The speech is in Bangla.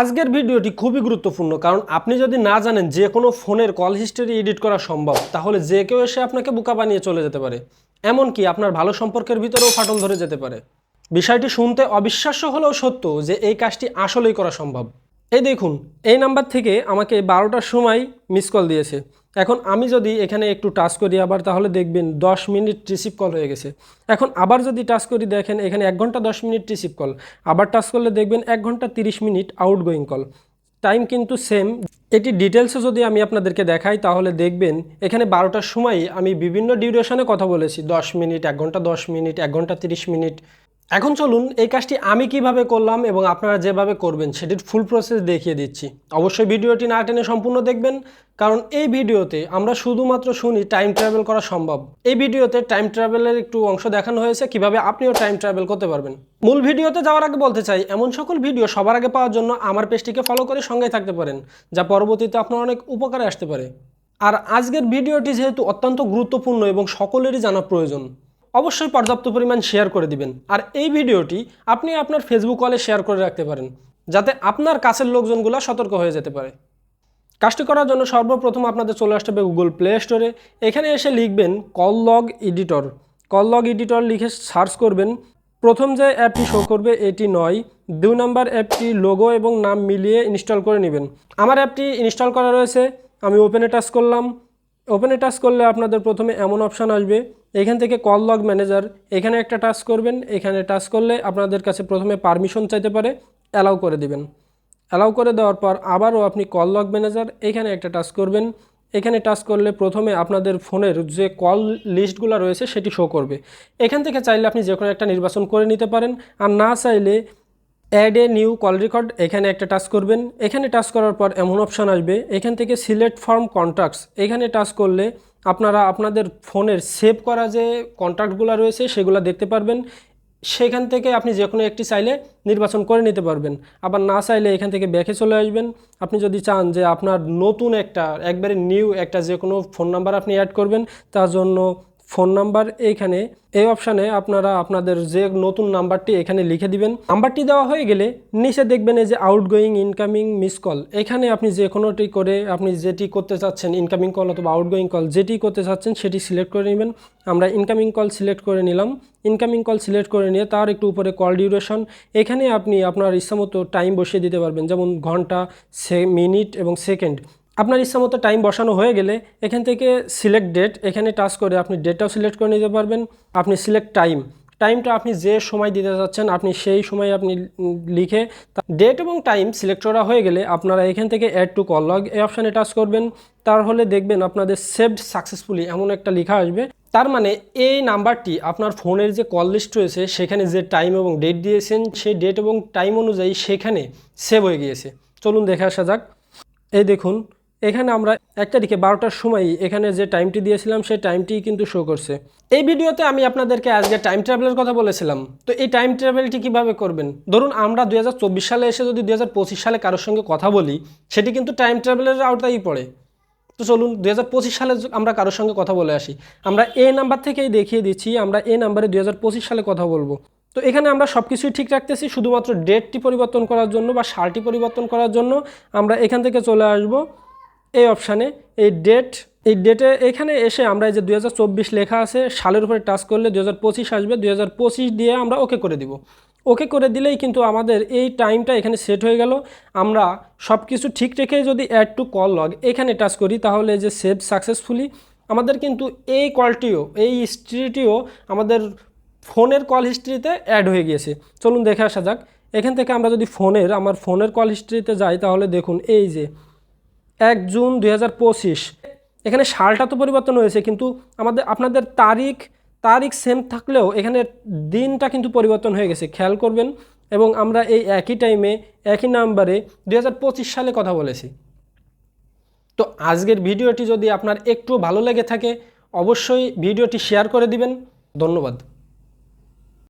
আজকের ভিডিওটি খুবই গুরুত্বপূর্ণ, কারণ আপনি যদি না জানেন যে কোনো ফোনের কল হিস্টোরি এডিট করা সম্ভব, তাহলে যে কেউ এসে আপনাকে বোকা বানিয়ে চলে যেতে পারে। এমনকি আপনার ভালো সম্পর্কের ভিতরেও ফাটল ধরে যেতে পারে। বিষয়টি শুনতে অবিশ্বাস্য হলেও সত্য যে এই কাজটি আসলেই করা সম্ভব। এই দেখুন, এই নাম্বার থেকে আমাকে বারোটার সময় মিস কল দিয়েছে। এখন আমি যদি এখানে একটু টাচ করি আবার, তাহলে দেখবেন দশ মিনিট রিসিভ কল হয়ে গেছে। এখন আবার যদি টাচ করি, দেখেন এখানে এক ঘণ্টা দশ মিনিট রিসিভ কল আবার টাচ করলে দেখবেন এক ঘণ্টা তিরিশ মিনিট আউটগোয়িং কল টাইম কিন্তু সেম এটি ডিটেলসে যদি আমি আপনাদেরকে দেখাই, তাহলে দেখবেন এখানে বারোটার সময় আমি বিভিন্ন ডিউরেশনে কথা বলেছি। দশ মিনিট, এক ঘণ্টা দশ মিনিট, এক ঘণ্টা তিরিশ মিনিট। এখন চলুন এই কাজটি আমি কীভাবে করলাম এবং আপনারা যেভাবে করবেন সেটির ফুল প্রসেস দেখিয়ে দিচ্ছি। অবশ্যই ভিডিওটি না টেনে সম্পূর্ণ দেখবেন, কারণ এই ভিডিওতে আমরা শুধুমাত্র শুনি টাইম ট্রাভেল করা সম্ভব। এই ভিডিওতে টাইম ট্রাভেলের একটু অংশ দেখানো হয়েছে, কীভাবে আপনিও টাইম ট্রাভেল করতে পারবেন। মূল ভিডিওতে যাওয়ার আগে বলতে চাই, এমন সকল ভিডিও সবার আগে পাওয়ার জন্য আমার পেজটিকে ফলো করে সঙ্গে থাকতে পারেন, যা পরবর্তীতে আপনার অনেক উপকারে আসতে পারে। আর আজকের ভিডিওটি যেহেতু অত্যন্ত গুরুত্বপূর্ণ এবং সকলেরই জানা প্রয়োজন অবশ্যই পর্যাপ্ত পরিমাণ শেয়ার করে দিবেন। আর এই ভিডিওটি আপনি আপনার ফেসবুক কলে শেয়ার করে রাখতে পারেন, যাতে আপনার কাছের লোকজনগুলো সতর্ক হয়ে যেতে পারে। কাজটি করার জন্য সর্বপ্রথম আপনাদের চলে আসতে হবে গুগল প্লে স্টোরে এখানে এসে লিখবেন call log editor call log editor লিখে সার্চ করবেন। প্রথম যে অ্যাপটি শো করবে এটি নয়, দুই নাম্বার অ্যাপটি লোগো এবং নাম মিলিয়ে ইনস্টল করে নেবেন। আমার অ্যাপটি ইনস্টল করা রয়েছে, আমি ওপেনে টাচ করলাম। ওপেনে টাচ করলে আপনাদের প্রথমে এমন অপশান আসবে, এখান থেকে কল লগ ম্যানেজার এখানে একটা টাচ করবেন, এখানে টাচ করলে আপনাদের কাছে প্রথমে পারমিশন চাইতে পারে অ্যালাউ করে দিবেন। অ্যালাউ করে দেওয়ার পর আবারও আপনি কল লগ ম্যানেজার এখানে একটা টাচ করবেন, এখানে টাচ করলে প্রথমে আপনাদের ফোনের যে কল লিস্টগুলো রয়েছে সেটি শো করবে। এখান থেকে চাইলে আপনি যে কোনো একটা নির্বাচন করে নিতে পারেন, আর না চাইলে add a new call record এখানে একটা টাচ করবেন। এখানে টাচ করার পর এমন অপশান আসবে, এখান থেকে সিলেক্ট ফর্ম কন্ট্যাক্টস এখানে টাচ করলে আপনারা আপনাদের ফোনের সেভ করা যে কন্ট্যাক্টগুলো রয়েছে সেগুলো দেখতে পারবেন। সেখান থেকে আপনি যে কোনো একটি চাইলে নির্বাচন করে নিতে পারবেন। আবার না চাইলে এখান থেকে ব্যাকে চলে আসবেন। আপনি যদি চান যে আপনার নতুন একটা, একবারে নিউ একটা যে কোনো ফোন নাম্বার আপনি অ্যাড করবেন, তার জন্য ফোন নাম্বার এইখানে, এই অপশানে আপনারা আপনাদের যে নতুন নাম্বারটি এখানে লিখে দিবেন। নাম্বারটি দেওয়া হয়ে গেলে নিচে দেখবেন এই যে আউটগোয়িং ইনকামিং মিস কল এখানে আপনি যে কোনোটি করে আপনি যেটি করতে চাচ্ছেন ইনকামিং কল অথবা আউটগোয়িং কল যেটি করতে চাচ্ছেন সেটি সিলেক্ট করে নেবেন। আমরা ইনকামিং কল সিলেক্ট করে নিলাম। ইনকামিং কল সিলেক্ট করে নিয়ে তার একটু উপরে কল ডিউরেশন এখানে আপনি আপনার ইচ্ছামতো টাইম বসিয়ে দিতে পারবেন। যেমন ঘণ্টা, সে মিনিট এবং সেকেন্ড আপনার ইচ্ছা মতো টাইম বসানো হয়ে গেলে এখান থেকে সিলেক্ট ডেট এখানে টাচ করে আপনি ডেটটাও সিলেক্ট করে নিতে পারবেন। আপনি সিলেক্ট টাইম টাইমটা আপনি যে সময় দিতে চাচ্ছেন, আপনি সেই সময় আপনি লিখে ডেট এবং টাইম সিলেক্ট করা হয়ে গেলে আপনারা এখান থেকে অ্যাড টু কল লগ এই অপশানে টাচ করবেন। তাহলে দেখবেন আপনাদের সেভড সাকসেসফুলি এমন একটা লেখা আসবে। তার মানে এই নাম্বারটি আপনার ফোনের যে কল লিস্ট রয়েছে, সেখানে যে টাইম এবং ডেট দিয়েছেন, সেই ডেট এবং টাইম অনুযায়ী সেখানে সেভ হয়ে গিয়েছে। চলুন দেখে আসা যাক। এই দেখুন এখানে আমরা এক তারিখে বারোটার সময় এখানে যে টাইমটি দিয়েছিলাম, সেই টাইমটি কিন্তু শো করছে। এই ভিডিওতে আমি আপনাদেরকে আজকে টাইম ট্রাভেলের কথা বলেছিলাম। তো এই টাইম ট্রাভেলটি কীভাবে করবেন? ধরুন, আমরা দুই হাজার চব্বিশ সালে এসে যদি দুই হাজার পঁচিশ সালে কারোর সঙ্গে কথা বলি, সেটি কিন্তু টাইম ট্রাভেলের আওতায় পড়ে। তো চলুন, দুই হাজার পঁচিশ সালে আমরা কারোর সঙ্গে কথা বলে আসি। আমরা এ নাম্বার থেকেই দেখিয়ে দিচ্ছি, আমরা এ নাম্বারে দুই হাজার পঁচিশ সালে কথা বলব। তো এখানে আমরা সব কিছুই ঠিক রাখতেছি, শুধুমাত্র ডেটটি পরিবর্তন করার জন্য বা সালটি পরিবর্তন করার জন্য। আমরা এখান থেকে চলে আসব। এই অপশানে এই ডেট এই ডেটে এখানে এসে আমরা এই যে দু হাজার চব্বিশ লেখা আছে, সালের উপরে টাচ করলে দু হাজার পঁচিশ আসবে দু হাজার পঁচিশ দিয়ে আমরা ওকে করে দিব। ওকে করে দিলেই কিন্তু আমাদের এই টাইমটা এখানে সেট হয়ে গেল। আমরা সব কিছু ঠিক রেখে যদি অ্যাড টু কল লগ এখানে টাচ করি, তাহলে যে সেভ সাকসেসফুলি আমাদের কিন্তু এই কলটিও এই হিস্ট্রিটিও আমাদের ফোনের কল হিস্ট্রিতে অ্যাড হয়ে গিয়েছে। চলুন দেখে আসা যাক। এখান থেকে আমরা যদি ফোনের, আমার ফোনের কল হিস্ট্রিতে যাই, তাহলে দেখুন এই যে এক জুন দু হাজার পঁচিশ। এখানে সালটা তো পরিবর্তন হয়েছে, কিন্তু আমাদের, আপনাদের তারিখ তারিখ সেম থাকলেও এখানে দিনটা কিন্তু পরিবর্তন হয়ে গেছে, খেয়াল করবেন। এবং আমরা এই একই টাইমে একই নাম্বারে দু হাজার পঁচিশ সালে কথা বলেছি। তো আজকের ভিডিওটি যদি আপনার একটু ভালো লেগে থাকে, অবশ্যই ভিডিওটি শেয়ার করে দিবেন। ধন্যবাদ।